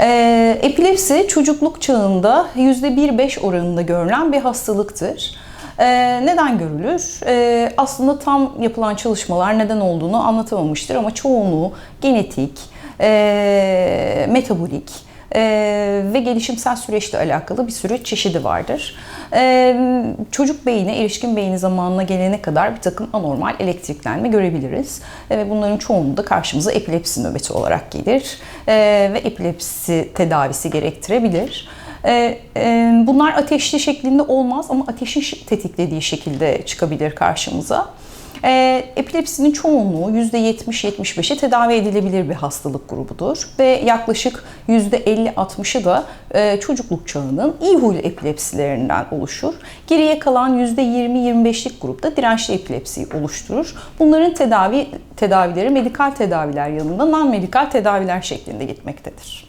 Ee, epilepsi çocukluk çağında %1-5 oranında görülen bir hastalıktır. Ee, neden görülür? Ee, aslında tam yapılan çalışmalar neden olduğunu anlatamamıştır ama çoğunluğu genetik, e, metabolik e, ve gelişimsel süreçle alakalı bir sürü çeşidi vardır. E, çocuk beyni, erişkin beyni zamanına gelene kadar bir takım anormal elektriklenme görebiliriz. E, ve bunların çoğunluğu da karşımıza epilepsi nöbeti olarak gelir. E, ve epilepsi tedavisi gerektirebilir. E, Bunlar ateşli şeklinde olmaz ama ateşin şi- tetiklediği şekilde çıkabilir karşımıza. E, epilepsinin çoğunluğu %70-75'i tedavi edilebilir bir hastalık grubudur ve yaklaşık %50-60'ı da e, çocukluk çağının iyi huylu epilepsilerinden oluşur. Geriye kalan %20-25'lik grupta dirençli epilepsiyi oluşturur. Bunların tedavi tedavileri medikal tedaviler yanında non-medikal tedaviler şeklinde gitmektedir.